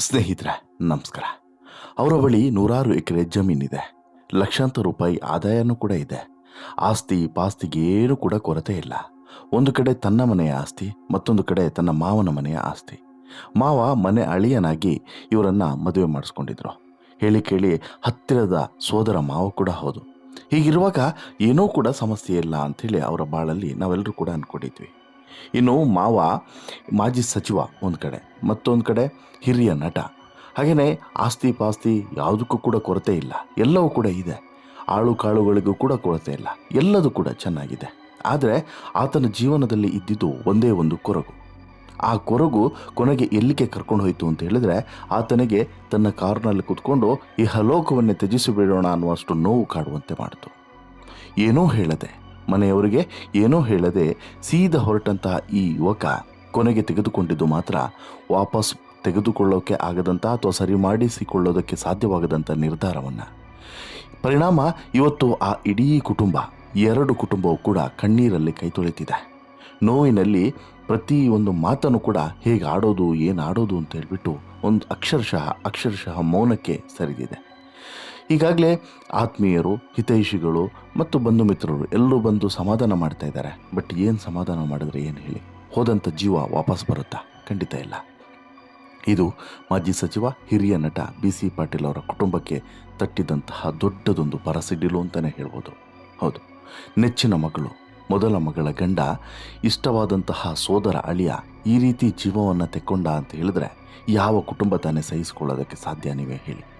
ಸ್ನೇಹಿತರೆ, ನಮಸ್ಕಾರ. ಅವರ ಬಳಿ ನೂರಾರು ಎಕರೆ ಜಮೀನಿದೆ ಲಕ್ಷಾಂತರ ರೂಪಾಯಿ ಆದಾಯನೂ ಕೂಡ ಇದೆ. ಆಸ್ತಿ ಪಾಸ್ತಿಗೆ ಏನು ಕೂಡ ಕೊರತೆ ಇಲ್ಲ. ಒಂದು ಕಡೆ ತನ್ನ ಮನೆಯ ಆಸ್ತಿ, ಮತ್ತೊಂದು ಕಡೆ ತನ್ನ ಮಾವನ ಮನೆಯ ಆಸ್ತಿ. ಮಾವ ಮನೆ ಅಳಿಯನಾಗಿ ಇವರನ್ನ ಮದುವೆ ಮಾಡಿಸ್ಕೊಂಡಿದ್ರು. ಹೇಳಿ ಕೇಳಿ ಹತ್ತಿರದ ಸೋದರ ಮಾವ ಕೂಡ ಹೌದು. ಹೀಗಿರುವಾಗ ಏನೂ ಕೂಡ ಸಮಸ್ಯೆ ಇಲ್ಲ ಅಂಥೇಳಿ ಅವರ ಬಾಳಲ್ಲಿ ನಾವೆಲ್ಲರೂ ಕೂಡ ಅಂದ್ಕೊಂಡಿದ್ವಿ. ಇನ್ನು ಮಾವ, ಮಾಜಿ ಸಚಿವ ಒಂದು ಕಡೆ, ಮತ್ತೊಂದು ಕಡೆ ಹಿರಿಯ ನಟ. ಹಾಗೆಯೇ ಆಸ್ತಿ ಪಾಸ್ತಿ ಯಾವುದಕ್ಕೂ ಕೂಡ ಕೊರತೆ ಇಲ್ಲ. ಎಲ್ಲವೂ ಕೂಡ ಇದೆ. ಆಳು ಕಾಳುಗಳಿಗೂ ಕೂಡ ಕೊರತೆ ಇಲ್ಲ. ಎಲ್ಲದೂ ಕೂಡ ಚೆನ್ನಾಗಿದೆ. ಆದರೆ ಆತನ ಜೀವನದಲ್ಲಿ ಇದ್ದಿದ್ದು ಒಂದೇ ಒಂದು ಕೊರಗು. ಆ ಕೊರಗು ಕೊನೆಗೆ ಎಲ್ಲಿಗೆ ಕರ್ಕೊಂಡು ಹೋಯಿತು ಅಂತ ಹೇಳಿದ್ರೆ ಆತನಿಗೆ ತನ್ನ ಕಾರ್ನಲ್ಲಿ ಕುತ್ಕೊಂಡು ಈ ಹಲೋಕವನ್ನೇ ತ್ಯಜಿಸಿ ಬಿಡೋಣ ಅನ್ನುವಷ್ಟು ನೋವು ಕಾಡುವಂತೆ ಮಾಡಿತು. ಏನೂ ಹೇಳದೆ. ಮನೆಯವರಿಗೆ ಏನೋ ಹೇಳದೆ ಸೀದಾ ಹೊರಟಂತಹ ಈ ಯುವಕ ಕೊನೆಗೆ ತೆಗೆದುಕೊಂಡಿದ್ದು ಮಾತ್ರ ವಾಪಸ್ ತೆಗೆದುಕೊಳ್ಳೋಕೆ ಆಗದಂಥ ಅಥವಾ ಸರಿ ಮಾಡಿಸಿಕೊಳ್ಳೋದಕ್ಕೆ ಸಾಧ್ಯವಾಗದಂಥ ನಿರ್ಧಾರವನ್ನು. ಪರಿಣಾಮ ಇವತ್ತು ಆ ಇಡೀ ಕುಟುಂಬ, ಎರಡು ಕುಟುಂಬವು ಕೂಡ ಕಣ್ಣೀರಲ್ಲಿ ಕೈ ತೊಳಿತಿದೆ. ನೋವಿನಲ್ಲಿ ಒಂದು ಮಾತನ್ನು ಕೂಡ ಹೇಗೆ ಆಡೋದು ಏನು ಆಡೋದು ಅಂತ ಹೇಳಿಬಿಟ್ಟು ಒಂದು ಅಕ್ಷರಶಃ ಅಕ್ಷರಶಃ ಮೌನಕ್ಕೆ ಸರಿದಿದೆ. ಈಗಾಗಲೇ ಆತ್ಮೀಯರು, ಹಿತೈಷಿಗಳು ಮತ್ತು ಬಂಧು ಮಿತ್ರರು ಎಲ್ಲರೂ ಬಂದು ಸಮಾಧಾನ ಮಾಡ್ತಾ ಇದ್ದಾರೆ. ಬಟ್ ಏನು ಸಮಾಧಾನ ಮಾಡಿದ್ರೆ ಏನು ಹೇಳಿ? ಹೋದಂಥ ಜೀವ ವಾಪಸ್ ಬರುತ್ತಾ? ಖಂಡಿತ ಇಲ್ಲ. ಇದು ಮಾಜಿ ಸಚಿವ, ಹಿರಿಯ ನಟ ಬಿ ಸಿ ಪಾಟೀಲ್ ಅವರ ಕುಟುಂಬಕ್ಕೆ ತಟ್ಟಿದಂತಹ ದೊಡ್ಡದೊಂದು ಪರಸಿಡಿಲು ಅಂತಲೇ ಹೇಳ್ಬೋದು. ಹೌದು. ನೆಚ್ಚಿನ ಮಗಳು, ಮೊದಲ ಮಗಳ ಗಂಡ, ಇಷ್ಟವಾದಂತಹ ಸೋದರ ಅಳಿಯ ಈ ರೀತಿ ಜೀವವನ್ನು ತೆಕ್ಕೊಂಡ ಅಂತ ಹೇಳಿದ್ರೆ ಯಾವ ಕುಟುಂಬ ತಾನೇ ಸಹಿಸಿಕೊಳ್ಳೋದಕ್ಕೆ ಸಾಧ್ಯ ನೀವೇ ಹೇಳಿ.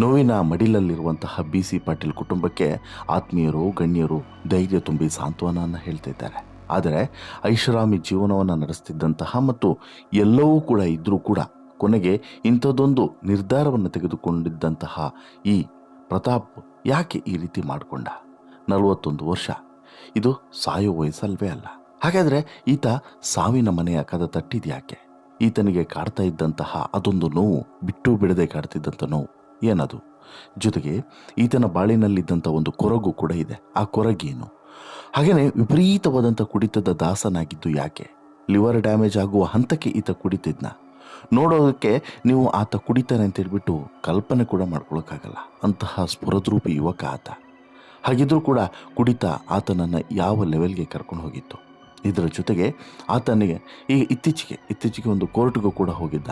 ನೋವಿನ ಮಡಿಲಲ್ಲಿರುವಂತಹ ಬಿ ಸಿ ಪಾಟೀಲ್ ಕುಟುಂಬಕ್ಕೆ ಆತ್ಮೀಯರು, ಗಣ್ಯರು ಧೈರ್ಯ ತುಂಬಿ ಸಾಂತ್ವನವನ್ನು ಹೇಳ್ತಿದ್ದಾರೆ ಆದರೆ ಐಷಾರಾಮಿ ಜೀವನವನ್ನು ನಡೆಸ್ತಿದ್ದಂತಹ ಮತ್ತು ಎಲ್ಲವೂ ಕೂಡ ಇದ್ದರೂ ಕೂಡ ಕೊನೆಗೆ ಇಂಥದ್ದೊಂದು ನಿರ್ಧಾರವನ್ನು ತೆಗೆದುಕೊಂಡಿದ್ದಂತಹ ಈ ಪ್ರತಾಪ್ ಯಾಕೆ ಈ ರೀತಿ ಮಾಡಿಕೊಂಡ? ನಲವತ್ತೊಂದು ವರ್ಷ. ಇದು ಸಾಯೋ ವಯಸ್ಸಲ್ವೇ ಅಲ್ಲ. ಹಾಗಾದರೆ ಈತ ಸಾವಿನ ಮನೆಯ ಕದ ತಟ್ಟಿದ್ಯಾಕೆ? ಈತನಿಗೆ ಕಾಡ್ತಾ ಇದ್ದಂತಹ ಅದೊಂದು ನೋವು ಬಿಟ್ಟು ಬಿಡದೆ ಕಾಡ್ತಿದ್ದಂಥ ನೋವು. ಏನದು? ಜೊತೆಗೆ ಈತನ ಬಾಳಿನಲ್ಲಿದ್ದಂಥ ಒಂದು ಕೊರಗು ಕೂಡ ಇದೆ. ಆ ಕೊರಗೇನು? ಹಾಗೆಯೇ ವಿಪರೀತವಾದಂಥ ಕುಡಿತದ ದಾಸನಾಗಿದ್ದು ಯಾಕೆ? ಲಿವರ್ ಡ್ಯಾಮೇಜ್ ಆಗುವ ಹಂತಕ್ಕೆ ಈತ ಕುಡಿತಿದ್ನ. ನೋಡೋದಕ್ಕೆ ನೀವು ಆತ ಕುಡಿತಾನೆ ಅಂತ ಹೇಳ್ಬಿಟ್ಟು ಕಲ್ಪನೆ ಕೂಡ ಮಾಡ್ಕೊಳಕ್ಕಾಗಲ್ಲ. ಅಂತಹ ಸ್ಫುರದ್ರೂಪಿ ಯುವಕ ಆತ. ಹಾಗಿದ್ರೂ ಕೂಡ ಕುಡಿತ ಆತನನ್ನು ಯಾವ ಲೆವೆಲ್ಗೆ ಕರ್ಕೊಂಡು ಹೋಗಿತ್ತು? ಇದರ ಜೊತೆಗೆ ಆತನಿಗೆ ಈ ಇತ್ತೀಚೆಗೆ ಇತ್ತೀಚೆಗೆ ಒಂದು ಕೋರ್ಟ್ಗೂ ಕೂಡ ಹೋಗಿದ್ದ.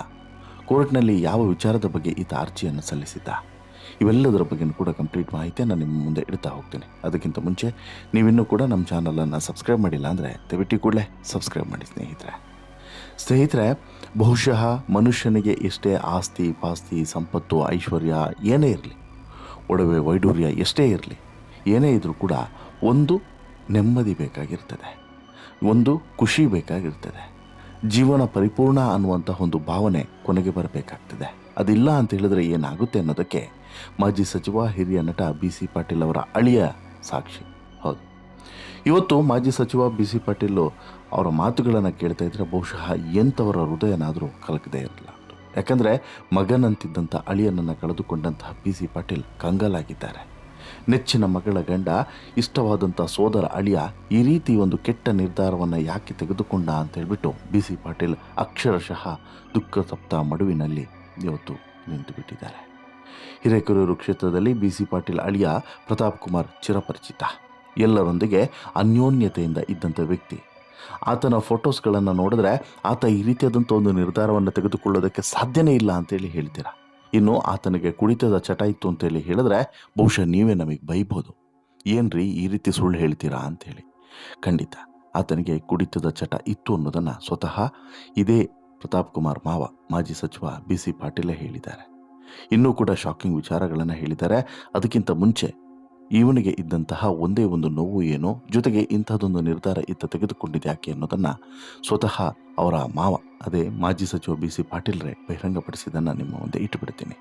ಕೋರ್ಟ್ನಲ್ಲಿ ಯಾವ ವಿಚಾರದ ಬಗ್ಗೆ ಈತ ಅರ್ಜಿಯನ್ನು ಸಲ್ಲಿಸಿದ್ದ? ಇವೆಲ್ಲದರ ಬಗ್ಗೆ ಕೂಡ ಕಂಪ್ಲೀಟ್ ಮಾಹಿತಿಯನ್ನು ನಿಮ್ಮ ಮುಂದೆ ಇಡ್ತಾ ಹೋಗ್ತೀನಿ. ಅದಕ್ಕಿಂತ ಮುಂಚೆ ನೀವಿನ್ನೂ ಕೂಡ ನಮ್ಮ ಚಾನಲನ್ನು ಸಬ್ಸ್ಕ್ರೈಬ್ ಮಾಡಿಲ್ಲ ಅಂದರೆ ದಯವಿಟ್ಟು ಕೂಡಲೇ ಸಬ್ಸ್ಕ್ರೈಬ್ ಮಾಡಿ ಸ್ನೇಹಿತರೆ. ಸ್ನೇಹಿತರೆ, ಬಹುಶಃ ಮನುಷ್ಯನಿಗೆ ಎಷ್ಟೇ ಆಸ್ತಿ, ಪಾಸ್ತಿ, ಸಂಪತ್ತು, ಐಶ್ವರ್ಯ ಏನೇ ಇರಲಿ, ಒಡವೆ ವೈಡೂರ್ಯ ಎಷ್ಟೇ ಇರಲಿ, ಏನೇ ಇದ್ರೂ ಕೂಡ ಒಂದು ನೆಮ್ಮದಿ ಬೇಕಾಗಿರ್ತದೆ. ಒಂದು ಖುಷಿ ಬೇಕಾಗಿರ್ತದೆ. ಜೀವನ ಪರಿಪೂರ್ಣ ಅನ್ನುವಂಥ ಒಂದು ಭಾವನೆ ಕೊನೆಗೆ ಬರಬೇಕಾಗ್ತದೆ. ಅದಿಲ್ಲ ಅಂತ ಹೇಳಿದ್ರೆ ಏನಾಗುತ್ತೆ ಅನ್ನೋದಕ್ಕೆ ಮಾಜಿ ಸಚಿವ, ಹಿರಿಯ ನಟ ಬಿ ಸಿ ಪಾಟೀಲ್ ಅವರ ಅಳಿಯ ಸಾಕ್ಷಿ. ಹೌದು. ಇವತ್ತು ಮಾಜಿ ಸಚಿವ ಬಿ ಸಿ ಪಾಟೀಲ್ ಅವರ ಮಾತುಗಳನ್ನು ಕೇಳ್ತಾ ಇದ್ರೆ ಬಹುಶಃ ಎಂಥವರ ಹೃದಯನಾದರೂ ಕಲಕದೇ ಇರಲ್ಲ ಯಾಕಂದರೆ ಮಗನಂತಿದ್ದಂಥ ಅಳಿಯನನ್ನು ಕಳೆದುಕೊಂಡಂತಹ ಬಿ ಸಿ ಪಾಟೀಲ್ ಕಂಗಾಲಾಗಿದ್ದಾರೆ. ನೆಚ್ಚಿನ ಮಗಳ ಗಂಡ ಇಷ್ಟವಾದಂಥ ಸೋದರ ಅಳಿಯ ಈ ರೀತಿ ಒಂದು ಕೆಟ್ಟ ನಿರ್ಧಾರವನ್ನು ಯಾಕೆ ತೆಗೆದುಕೊಂಡ ಅಂತ ಹೇಳ್ಬಿಟ್ಟು ಬಿ ಸಿ ಪಾಟೀಲ್ ಅಕ್ಷರಶಃ ದುಃಖ ಸಪ್ತ ಮಡುವಿನಲ್ಲಿ ಇವತ್ತು ನಿಂತು ಬಿಟ್ಟಿದ್ದಾರೆ ಹಿರೇಕೆರೂರು ಕ್ಷೇತ್ರದಲ್ಲಿ ಬಿ ಸಿ ಪಾಟೀಲ್ ಅಳಿಯ ಪ್ರತಾಪ್ ಕುಮಾರ್ ಚಿರಪರಿಚಿತ. ಎಲ್ಲರೊಂದಿಗೆ ಅನ್ಯೋನ್ಯತೆಯಿಂದ ಇದ್ದಂಥ ವ್ಯಕ್ತಿ. ಆತನ ಫೋಟೋಸ್ಗಳನ್ನು ನೋಡಿದ್ರೆ ಆತ ಈ ರೀತಿಯಾದಂಥ ಒಂದು ನಿರ್ಧಾರವನ್ನು ತೆಗೆದುಕೊಳ್ಳೋದಕ್ಕೆ ಸಾಧ್ಯನೇ ಇಲ್ಲ ಅಂತೇಳಿ ಹೇಳ್ತೀರಾ? ಇನ್ನು ಆತನಿಗೆ ಕುಡಿತದ ಚಟ ಇತ್ತು ಅಂತೇಳಿ ಹೇಳಿದ್ರೆ ಬಹುಶಃ ನೀವೇ ನಮಗೆ ಬೈಬೋದು. ಏನ್ರಿ ಈ ರೀತಿ ಸುಳ್ಳು ಹೇಳ್ತೀರಾ ಅಂತೇಳಿ. ಖಂಡಿತ ಆತನಿಗೆ ಕುಡಿತದ ಚಟ ಇತ್ತು ಅನ್ನೋದನ್ನು ಸ್ವತಃ ಇದೇ ಪ್ರತಾಪ್ ಕುಮಾರ್ ಮಾವ, ಮಾಜಿ ಸಚಿವ ಬಿ ಸಿ ಪಾಟೀಲೇ ಹೇಳಿದ್ದಾರೆ. ಇನ್ನೂ ಕೂಡ ಶಾಕಿಂಗ್ ವಿಚಾರಗಳನ್ನು ಹೇಳಿದ್ದಾರೆ. ಅದಕ್ಕಿಂತ ಮುಂಚೆ ಇವನಿಗೆ ಇದ್ದಂತಹ ಒಂದೇ ಒಂದು ನೋವು ಏನು, ಜೊತೆಗೆ ಇಂತಹದೊಂದು ನಿರ್ಧಾರ ಇತ್ತ ತೆಗೆದುಕೊಂಡಿದೆ ಯಾಕೆ ಅನ್ನೋದನ್ನು ಸ್ವತಃ ಅವರ ಮಾವ, ಅದೇ ಮಾಜಿ ಸಚಿವ ಬಿ ಸಿ ಪಾಟೀಲ್ರೇ ಬಹಿರಂಗಪಡಿಸಿದ್ದನ್ನು ನಿಮ್ಮ ಮುಂದೆ ಇಟ್ಟುಬಿಡ್ತೀನಿ.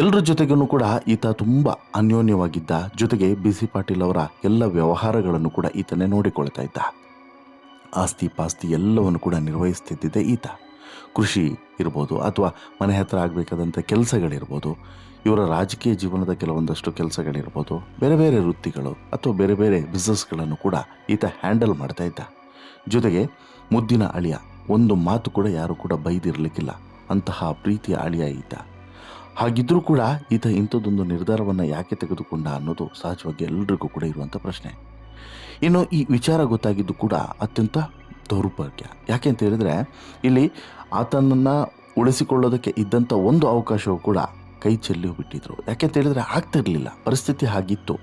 ಎಲ್ಲರ ಜೊತೆಗೂ ಕೂಡ ಈತ ತುಂಬ ಅನ್ಯೋನ್ಯವಾಗಿದ್ದ, ಜೊತೆಗೆ ಬಿ ಸಿ ಪಾಟೀಲ್ ಅವರ ಎಲ್ಲ ವ್ಯವಹಾರಗಳನ್ನು ಕೂಡ ಈತನೇ ನೋಡಿಕೊಳ್ತಾ ಇದ್ದ. ಆಸ್ತಿ ಪಾಸ್ತಿ ಎಲ್ಲವನ್ನು ಕೂಡ ನಿರ್ವಹಿಸ್ತಿದ್ದಿದ್ದೆ ಈತ. ಕೃಷಿ ಇರ್ಬೋದು ಅಥವಾ ಮನೆ ಹತ್ರ ಆಗಬೇಕಾದಂಥ ಕೆಲಸಗಳಿರ್ಬೋದು ಇವರ ರಾಜಕೀಯ ಜೀವನದ ಕೆಲವೊಂದಷ್ಟು ಕೆಲಸಗಳಿರ್ಬೋದು, ಬೇರೆ ಬೇರೆ ವೃತ್ತಿಗಳು ಅಥವಾ ಬೇರೆ ಬೇರೆ ಬಿಸ್ನೆಸ್ಗಳನ್ನು ಕೂಡ ಈತ ಹ್ಯಾಂಡಲ್ ಮಾಡ್ತಾ ಇದ್ದ. ಜೊತೆಗೆ ಮುದ್ದಿನ ಅಳಿಯ, ಒಂದು ಮಾತು ಕೂಡ ಯಾರು ಕೂಡ ಬೈದಿರಲಿಕ್ಕಿಲ್ಲ. ಅಂತಹ ಪ್ರೀತಿಯ ಅಳಿಯ ಈತ. ಹಾಗಿದ್ರೂ ಕೂಡ ಈತ ಇಂಥದ್ದೊಂದು ನಿರ್ಧಾರವನ್ನು ಯಾಕೆ ತೆಗೆದುಕೊಂಡ ಅನ್ನೋದು ಸಹಜವಾಗಿ ಎಲ್ಲರಿಗೂ ಕೂಡ ಇರುವಂಥ ಪ್ರಶ್ನೆ. ಇನ್ನು ಈ ವಿಚಾರ ಗೊತ್ತಾಗಿದ್ದು ಕೂಡ ಅತ್ಯಂತ ದೌರ್ಭಾಗ್ಯ. ಯಾಕೆ ಅಂತ ಹೇಳಿದ್ರೆ, ಇಲ್ಲಿ ಆತನನ್ನು ಉಳಿಸಿಕೊಳ್ಳೋದಕ್ಕೆ ಇದ್ದಂಥ ಒಂದು ಅವಕಾಶವು ಕೂಡ ಕೈ ಚೆಲ್ಲಿ ಬಿಟ್ಟಿದ್ರು ಯಾಕೆ ಅಂತ ಹೇಳಿದ್ರೆ ಆಗ್ತಿರ್ಲಿಲ್ಲ. ಪರಿಸ್ಥಿತಿ ಹಾಗಿತ್ತು.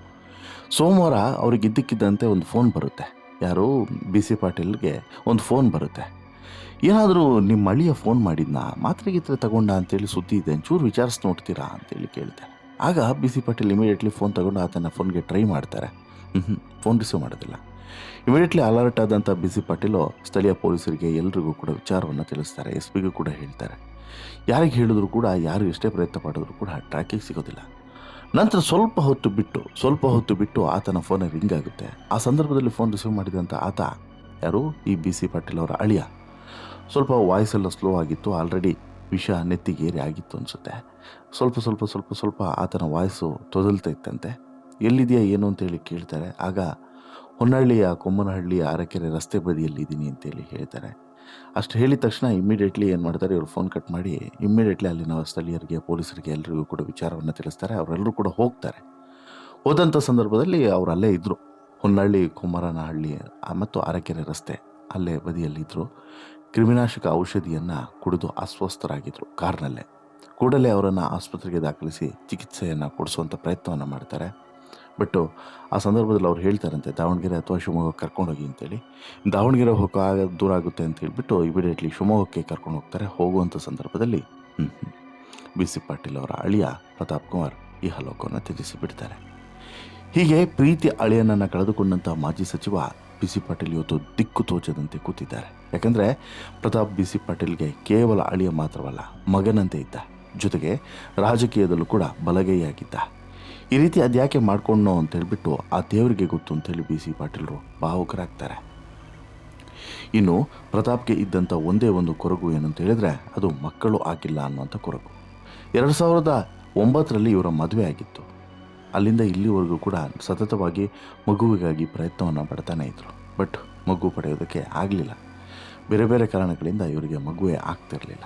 ಸೋಮವಾರ ಅವ್ರಿಗೆ ಇದ್ದಕ್ಕಿದ್ದಂತೆ ಒಂದು ಫೋನ್ ಬರುತ್ತೆ. ಯಾರು ಬಿ ಸಿ ಪಾಟೀಲ್ಗೆ ಒಂದು ಫೋನ್ ಬರುತ್ತೆ. ಏನಾದರೂ ನಿಮ್ಮ ಅಳಿಯ ಫೋನ್ ಮಾಡಿದ್ನಾ? ಮಾತ್ರೆ ಗಿತ್ರೆ ತಗೊಂಡ ಅಂತೇಳಿ ಸುದ್ದಿ ಇದೆ. ಒಂಚೂರು ವಿಚಾರಿಸಿ ನೋಡ್ತೀರಾ ಅಂತೇಳಿ ಕೇಳಿದೆ. ಆಗ B C Patil immediately phone ತಗೊಂಡು ಆತನ ಫೋನ್ಗೆ ಟ್ರೈ ಮಾಡ್ತಾರೆ. ಫೋನ್ ರಿಸೀವ್ ಮಾಡೋದಿಲ್ಲ. ಇಮಿಡಿಯೇಟ್ಲಿ ಅಲರ್ಟ್ ಆದಂಥ ಬಿ ಸಿ ಪಾಟೀಲು ಸ್ಥಳೀಯ ಪೊಲೀಸರಿಗೆ ಎಲ್ರಿಗೂ ಕೂಡ ವಿಚಾರವನ್ನು ತಿಳಿಸ್ತಾರೆ. ಎಸ್ ಪಿಗೂ ಕೂಡ ಹೇಳ್ತಾರೆ. ಯಾರಿಗೆ ಹೇಳಿದ್ರು ಕೂಡ ಯಾರು ಎಷ್ಟೇ ಪ್ರಯತ್ನ ಪಡಿದ್ರು ಕೂಡ ಟ್ರ್ಯಾಕಿಗೆ ಸಿಗೋದಿಲ್ಲ. ನಂತರ ಸ್ವಲ್ಪ ಹೊತ್ತು ಬಿಟ್ಟು, ಸ್ವಲ್ಪ ಹೊತ್ತು ಬಿಟ್ಟು ಆತನ ಫೋನ್ ರಿಂಗ್ ಆಗುತ್ತೆ. ಆ ಸಂದರ್ಭದಲ್ಲಿ ಫೋನ್ ರಿಸೀವ್ ಮಾಡಿದಂಥ ಆತ ಯಾರು? ಈ ಬಿ ಸಿ ಪಾಟೀಲ್ ಅವರ ಅಳಿಯ. ಸ್ವಲ್ಪ ವಾಯ್ಸ್ ಎಲ್ಲ ಸ್ಲೋ ಆಗಿತ್ತು, ಆಲ್ರೆಡಿ ವಿಷ ನೆತ್ತಿಗೇರಿ ಆಗಿತ್ತು ಅನಿಸುತ್ತೆ. ಸ್ವಲ್ಪ ಸ್ವಲ್ಪ ಸ್ವಲ್ಪ ಸ್ವಲ್ಪ ಆತನ ವಾಯ್ಸು ತೊದಲ್ತಾ ಇತ್ತಂತೆ. ಎಲ್ಲಿದೆಯಾ ಏನು ಅಂತೇಳಿ ಕೇಳ್ತಾರೆ. ಆಗ ಹೊನ್ನಳ್ಳಿಯ ಕೊಮ್ಮನಹಳ್ಳಿ ಆರಕೆರೆ ರಸ್ತೆ ಬದಿಯಲ್ಲಿ ಇದ್ದೀನಿ ಅಂತೇಳಿ ಹೇಳ್ತಾರೆ. ಅಷ್ಟು ಹೇಳಿದ ತಕ್ಷಣ ಇಮ್ಮಿಡಿಯೇಟ್ಲಿ ಏನು ಮಾಡ್ತಾರೆ, ಇವರು ಫೋನ್ ಕಟ್ ಮಾಡಿ ಇಮ್ಮಿಡಿಯೇಟ್ಲಿ ಅಲ್ಲಿನ ಸ್ಥಳೀಯರಿಗೆ, ಪೊಲೀಸರಿಗೆ ಎಲ್ಲರಿಗೂ ಕೂಡ ವಿಚಾರವನ್ನು ತಿಳಿಸ್ತಾರೆ. ಅವರೆಲ್ಲರೂ ಕೂಡ ಹೋಗ್ತಾರೆ. ಹೋದಂಥ ಸಂದರ್ಭದಲ್ಲಿ ಅವರು ಅಲ್ಲೇ ಇದ್ದರು ಹೊನ್ನಳ್ಳಿ ಕುಮಾರನಹಳ್ಳಿ ಮತ್ತು ಅರಕೆರೆ ರಸ್ತೆ ಅಲ್ಲೇ ಬದಿಯಲ್ಲಿದ್ದರು ಕ್ರಿಮಿನಾಶಕ ಔಷಧಿಯನ್ನು ಕುಡಿದು ಅಸ್ವಸ್ಥರಾಗಿದ್ದರು ಕಾರ್ನಲ್ಲೇ. ಕೂಡಲೇ ಅವರನ್ನು ಆಸ್ಪತ್ರೆಗೆ ದಾಖಲಿಸಿ ಚಿಕಿತ್ಸೆಯನ್ನು ಕೊಡಿಸುವಂಥ ಪ್ರಯತ್ನವನ್ನು ಮಾಡ್ತಾರೆ. ಬಟ್ಟು ಆ ಸಂದರ್ಭದಲ್ಲಿ ಅವ್ರು ಹೇಳ್ತಾರಂತೆ, ದಾವಣಗೆರೆ ಅಥವಾ ಶಿವಮೊಗ್ಗ ಕರ್ಕೊಂಡೋಗಿ ಅಂತೇಳಿ. ದಾವಣಗೆರೆ ಹೋಗೋ ಆಗ ದೂರ ಆಗುತ್ತೆ ಅಂತ ಹೇಳಿಬಿಟ್ಟು ಇಮಿಡಿಯೇಟ್ಲಿ ಶಿವಮೊಗ್ಗಕ್ಕೆ ಕರ್ಕೊಂಡು ಹೋಗ್ತಾರೆ. ಹೋಗುವಂಥ ಸಂದರ್ಭದಲ್ಲಿ ಬಿ ಸಿ ಪಾಟೀಲ್ ಅವರ ಅಳಿಯ ಪ್ರತಾಪ್ ಕುಮಾರ್ ಈ ಹಲೋಕವನ್ನು ತ್ಯಜಿಸಿಬಿಡ್ತಾರೆ. ಹೀಗೆ ಪ್ರೀತಿ ಅಳಿಯನನ್ನು ಕಳೆದುಕೊಂಡಂಥ ಮಾಜಿ ಸಚಿವ ಬಿ ಸಿ ಪಾಟೀಲ್ ಇವತ್ತು ದಿಕ್ಕು ತೋಚದಂತೆ ಕೂತಿದ್ದಾರೆ. ಯಾಕಂದರೆ ಪ್ರತಾಪ್ ಬಿ ಸಿ ಪಾಟೀಲ್ಗೆ ಕೇವಲ ಅಳಿಯ ಮಾತ್ರವಲ್ಲ, ಮಗನಂತೆ ಇದ್ದ. ಜೊತೆಗೆ ರಾಜಕೀಯದಲ್ಲೂ ಕೂಡ ಬಲಗೈಯಾಗಿದ್ದ. ಈ ರೀತಿ ಅದ್ಯಾಕೆ ಮಾಡ್ಕೊಂಡೋ ಅಂತ ಹೇಳಿಬಿಟ್ಟು ಆ ದೇವರಿಗೆ ಗೊತ್ತು ಅಂತೇಳಿ ಬಿ ಸಿ ಪಾಟೀಲರು ಭಾವುಕರಾಗ್ತಾರೆ. ಇನ್ನು ಪ್ರತಾಪ್ಗೆ ಇದ್ದಂಥ ಒಂದೇ ಒಂದು ಕೊರಗು ಏನಂತ ಹೇಳಿದ್ರೆ ಅದು ಮಕ್ಕಳು ಆಗಿಲ್ಲ ಅನ್ನುವಂಥ ಕೊರಗು. ಎರಡು ಸಾವಿರದ ಒಂಬತ್ತರಲ್ಲಿ ಇವರ ಮದುವೆ ಆಗಿತ್ತು. ಅಲ್ಲಿಂದ ಇಲ್ಲಿವರೆಗೂ ಕೂಡ ಸತತವಾಗಿ ಮಗುವಿಗಾಗಿ ಪ್ರಯತ್ನವನ್ನು ಪಡ್ತಾನೆ ಇದ್ದರು ಬಟ್ ಮಗು ಪಡೆಯೋದಕ್ಕೆ ಆಗಲಿಲ್ಲ. ಬೇರೆ ಬೇರೆ ಕಾರಣಗಳಿಂದ ಇವರಿಗೆ ಮಗುವೇ ಆಗ್ತಿರಲಿಲ್ಲ.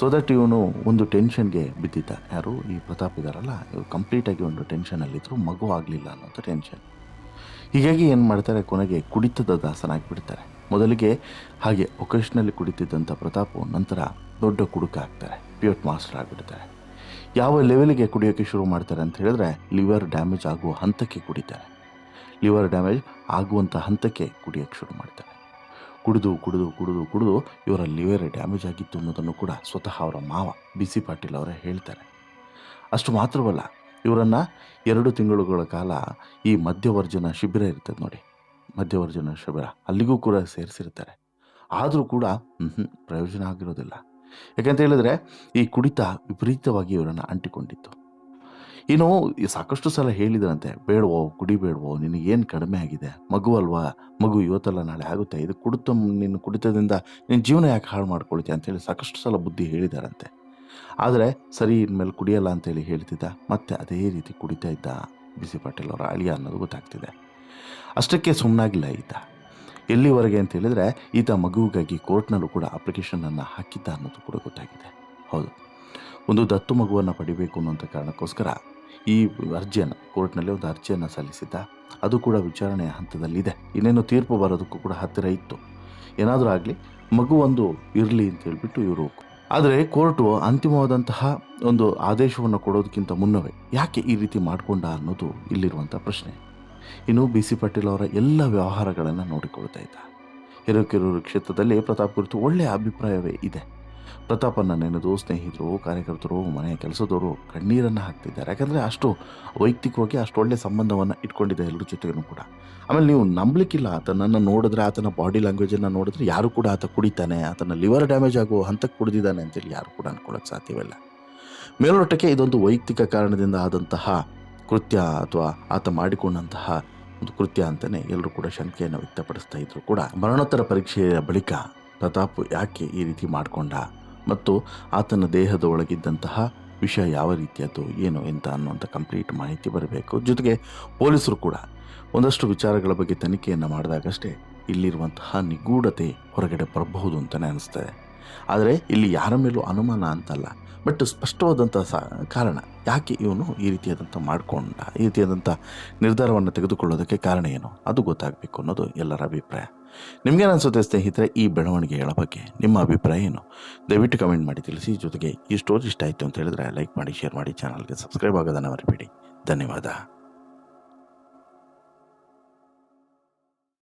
ಸೊ ದಟ್ ಇವನು ಒಂದು ಟೆನ್ಷನ್ಗೆ ಬಿದ್ದಿದ್ದ. ಯಾರು? ಈ ಪ್ರತಾಪ್ ಇದ್ದಾರಲ್ಲ ಇವರು ಕಂಪ್ಲೀಟಾಗಿ ಒಂದು ಟೆನ್ಷನಲ್ಲಿದ್ದರು ಮಗು ಆಗಲಿಲ್ಲ ಅನ್ನೋಂಥ ಟೆನ್ಷನ್ ಹೀಗಾಗಿ ಏನು ಮಾಡ್ತಾರೆ? ಕೊನೆಗೆ ಕುಡಿತದ ದಾಸನಾಗಿಬಿಡ್ತಾರೆ. ಮೊದಲಿಗೆ ಹಾಗೆ ಒಕೇಶ್ನಲ್ಲಿ ಕುಡಿತಿದ್ದಂಥ ಪ್ರತಾಪು, ನಂತರ ದೊಡ್ಡ ಕುಡುಕ ಆಗ್ತಾರೆ ಪಿಯೋಟ್ ಮಾಸ್ಟರ್ ಆಗಿಬಿಡ್ತಾರೆ. ಯಾವ ಲೆವೆಲ್ಗೆ ಕುಡಿಯೋಕ್ಕೆ ಶುರು ಮಾಡ್ತಾರೆ ಅಂತ ಹೇಳಿದ್ರೆ ಲಿವರ್ ಡ್ಯಾಮೇಜ್ ಆಗುವ ಹಂತಕ್ಕೆ ಕುಡಿತಾರೆ. ಲಿವರ್ ಡ್ಯಾಮೇಜ್ ಆಗುವಂಥ ಹಂತಕ್ಕೆ ಕುಡಿಯೋಕ್ಕೆ ಶುರು ಮಾಡ್ತಾರೆ. ಕುಡಿದು ಕುಡಿದು ಕುಡಿದು ಕುಡಿದು ಇವರ ಲಿವರ್ ಡ್ಯಾಮೇಜ್ ಆಗಿತ್ತು ಅನ್ನೋದನ್ನು ಕೂಡ ಸ್ವತಃ ಅವರ ಮಾವ ಬಿ ಸಿ ಪಾಟೀಲ್ ಅವರೇ ಹೇಳ್ತಾರೆ. ಅಷ್ಟು ಮಾತ್ರವಲ್ಲ, ಇವರನ್ನು ಎರಡು ತಿಂಗಳುಗಳ ಕಾಲ ಈ ಮಧ್ಯವರ್ಜನ ಶಿಬಿರ ಇರ್ತದೆ ನೋಡಿ. ಮಧ್ಯವರ್ಜನ ಶಿಬಿರ ಅಲ್ಲಿಗೂ ಕೂಡ ಸೇರಿಸಿರ್ತಾರೆ. ಆದರೂ ಕೂಡ ಪ್ರಯೋಜನ ಆಗಿರೋದಿಲ್ಲ. ಯಾಕಂತ ಹೇಳಿದ್ರೆ ಈ ಕುಡಿತ ವಿಪರೀತವಾಗಿ ಇವರನ್ನು ಅಂಟಿಕೊಂಡಿತ್ತು. ಇನ್ನು ಸಾಕಷ್ಟು ಸಲ ಹೇಳಿದ್ರಂತೆ, ಬೇಡವೋ, ಕುಡಿಬೇಡವೋ, ನಿನಗೇನು ಕಡಿಮೆ ಆಗಿದೆ? ಮಗು ಅಲ್ವಾ? ಮಗು ಇವತ್ತಲ್ಲ, ನಾಳೆ ಆಗುತ್ತೆ. ಇದು ಕುಡಿತ ನಿನ್ನ ಕುಡಿತದಿಂದ ನಿನ್ನ ಜೀವನ ಯಾಕೆ ಹಾಳು ಮಾಡ್ಕೊಳ್ತೀಯ? ಅಂತೇಳಿ ಸಾಕಷ್ಟು ಸಲ ಬುದ್ಧಿ ಹೇಳಿದಾರಂತೆ. ಆದರೆ, ಸರಿ, ಇನ್ಮೇಲೆ ಕುಡಿಯಲ್ಲ ಅಂತೇಳಿ ಹೇಳ್ತಿದ್ದ. ಮತ್ತೆ ಅದೇ ರೀತಿ ಕುಡಿತಾ ಇದ್ದ ಬಿಸಿ ಪಾಟೀಲ್ ಅವರ ಅಳಿಯ ಅನ್ನೋದು ಗೊತ್ತಾಗ್ತಿದೆ. ಅಷ್ಟಕ್ಕೆ ಸುಮ್ಮನಾಗಿಲ್ಲ ಈತ. ಎಲ್ಲಿವರೆಗೆ ಅಂತ ಹೇಳಿದ್ರೆ ಈತ ಮಗುವಿಗಾಗಿ ಕೋರ್ಟ್ನಲ್ಲೂ ಕೂಡ ಅಪ್ಲಿಕೇಶನನ್ನು ಹಾಕಿದ್ದ ಅನ್ನೋದು ಕೂಡ ಗೊತ್ತಾಗಿದೆ. ಹೌದು. ಒಂದು ದತ್ತು ಮಗುವನ್ನು ಪಡಿಬೇಕು ಅನ್ನೋಂಥ ಕಾರಣಕ್ಕೋಸ್ಕರ ಈ ಅರ್ಜಿಯನ್ನು, ಕೋರ್ಟ್ನಲ್ಲಿ ಒಂದು ಅರ್ಜಿಯನ್ನು ಸಲ್ಲಿಸಿದ್ದ. ಅದು ಕೂಡ ವಿಚಾರಣೆಯ ಹಂತದಲ್ಲಿದೆ. ಇನ್ನೇನು ತೀರ್ಪು ಬರೋದಕ್ಕೂ ಕೂಡ ಹತ್ತಿರ ಇತ್ತು. ಏನಾದರೂ ಆಗಲಿ, ಮಗು ಒಂದು ಇರಲಿ ಅಂತ ಹೇಳಿಬಿಟ್ಟು ಇವರು ಆದರೆ ಕೋರ್ಟು ಅಂತಿಮವಾದಂತಹ ಒಂದು ಆದೇಶವನ್ನು ಕೊಡೋದಕ್ಕಿಂತ ಮುನ್ನವೇ ಯಾಕೆ ಈ ರೀತಿ ಮಾಡಿಕೊಂಡ ಅನ್ನೋದು ಇಲ್ಲಿರುವಂಥ ಪ್ರಶ್ನೆ. ಇನ್ನು ಬಿ ಸಿ ಪಾಟೀಲ್ ಅವರ ಎಲ್ಲ ವ್ಯವಹಾರಗಳನ್ನು ನೋಡಿಕೊಳ್ತಾ ಇದ್ದ. ಹಿರೇಕೆರೂರು ಕ್ಷೇತ್ರದಲ್ಲಿ ಪ್ರತಾಪ್ ಕುರಿತು ಒಳ್ಳೆಯ ಅಭಿಪ್ರಾಯವೇ ಇದೆ. ಪ್ರತಾಪನ್ನು ನೆನೆದು ಸ್ನೇಹಿತರು, ಕಾರ್ಯಕರ್ತರು ಮನೆಯ ಕೆಲಸದವರು ಕಣ್ಣೀರನ್ನು ಹಾಕ್ತಿದ್ದಾರೆ. ಯಾಕಂದರೆ ಅಷ್ಟು ವೈಯಕ್ತಿಕವಾಗಿ ಅಷ್ಟು ಒಳ್ಳೆಯ ಸಂಬಂಧವನ್ನು ಇಟ್ಕೊಂಡಿದೆ ಎಲ್ಲರ ಜೊತೆಗೂ ಕೂಡ. ಆಮೇಲೆ ನೀವು ನಂಬಲಿಕ್ಕಿಲ್ಲ, ಆತನನ್ನು ನೋಡಿದ್ರೆ ಆತನ ಬಾಡಿ ಲ್ಯಾಂಗ್ವೇಜನ್ನು ನೋಡಿದ್ರೆ ಯಾರು ಕೂಡ ಆತ ಕುಡಿತಾನೆ, ಆತನ ಲಿವರ್ ಡ್ಯಾಮೇಜ್ ಆಗುವ ಹಂತಕ್ಕೆ ಕುಡಿದಿದ್ದಾನೆ ಅಂತೇಳಿ ಯಾರು ಕೂಡ ಅಂದ್ಕೊಳ್ಳೋಕ್ಕೆ ಸಾಧ್ಯವಿಲ್ಲ. ಮೇಲ್ನೋಟಕ್ಕೆ ಇದೊಂದು ವೈಯಕ್ತಿಕ ಕಾರಣದಿಂದ ಆದಂತಹ ಕೃತ್ಯ ಅಥವಾ ಆತ ಮಾಡಿಕೊಂಡಂತಹ ಒಂದು ಕೃತ್ಯ ಅಂತಲೇ ಎಲ್ಲರೂ ಕೂಡ ಶಂಕೆಯನ್ನು ವ್ಯಕ್ತಪಡಿಸ್ತಾ ಇದ್ರು ಕೂಡ. ಮರಣೋತ್ತರ ಪರೀಕ್ಷೆಯ ಬಳಿಕ ಪ್ರತಾಪ್ ಯಾಕೆ ಈ ರೀತಿ ಮಾಡಿಕೊಂಡ? ಮತ್ತು ಆತನ ದೇಹದ ಒಳಗಿದ್ದಂತಹ ವಿಷಯ ಯಾವ ರೀತಿಯದ್ದು ಏನು, ಎಂತ ಅನ್ನುವಂಥ ಕಂಪ್ಲೀಟ್ ಮಾಹಿತಿ ಬರಬೇಕು. ಜೊತೆಗೆ ಪೊಲೀಸರು ಕೂಡ ಒಂದಷ್ಟು ವಿಚಾರಗಳ ಬಗ್ಗೆ ತನಿಖೆಯನ್ನು ಮಾಡಿದಾಗಷ್ಟೇ ಇಲ್ಲಿರುವಂತಹ ನಿಗೂಢತೆ ಹೊರಗಡೆ ಬರಬಹುದು ಅಂತಲೇ ಅನಿಸ್ತದೆ ಆದರೆ ಇಲ್ಲಿ ಯಾರ ಮೇಲೂ ಅನುಮಾನ ಅಂತಲ್ಲ, ಬಟ್ ಸ್ಪಷ್ಟವಾದಂಥ ಸ, ಕಾರಣ ಯಾಕೆ ಇವನು ಈ ರೀತಿಯಾದಂಥ ಮಾಡಿಕೊಂಡ, ಈ ರೀತಿಯಾದಂಥ ನಿರ್ಧಾರವನ್ನು ತೆಗೆದುಕೊಳ್ಳೋದಕ್ಕೆ ಕಾರಣ ಏನು? ಅದು ಗೊತ್ತಾಗಬೇಕು ಅನ್ನೋದು ಎಲ್ಲರ ಅಭಿಪ್ರಾಯ. ನಿಮಗೇನು ಅನಿಸುತ್ತೆ ಸ್ನೇಹಿತರೆ ಈ ಬೆಳವಣಿಗೆಗಳ ಬಗ್ಗೆ? ನಿಮ್ಮ ಅಭಿಪ್ರಾಯ ಏನು? ದಯವಿಟ್ಟು ಕಮೆಂಟ್ ಮಾಡಿ ತಿಳಿಸಿ. ಜೊತೆಗೆ ಈ ಸ್ಟೋರಿ ಇಷ್ಟ ಆಯಿತು ಅಂತ ಹೇಳಿದ್ರೆ ಲೈಕ್ ಮಾಡಿ, ಶೇರ್ ಮಾಡಿ, ಚಾನಲ್ಗೆ ಸಬ್ಸ್ಕ್ರೈಬ್ ಆಗೋದನ್ನು ಮರಿಬೇಡಿ. ಧನ್ಯವಾದ.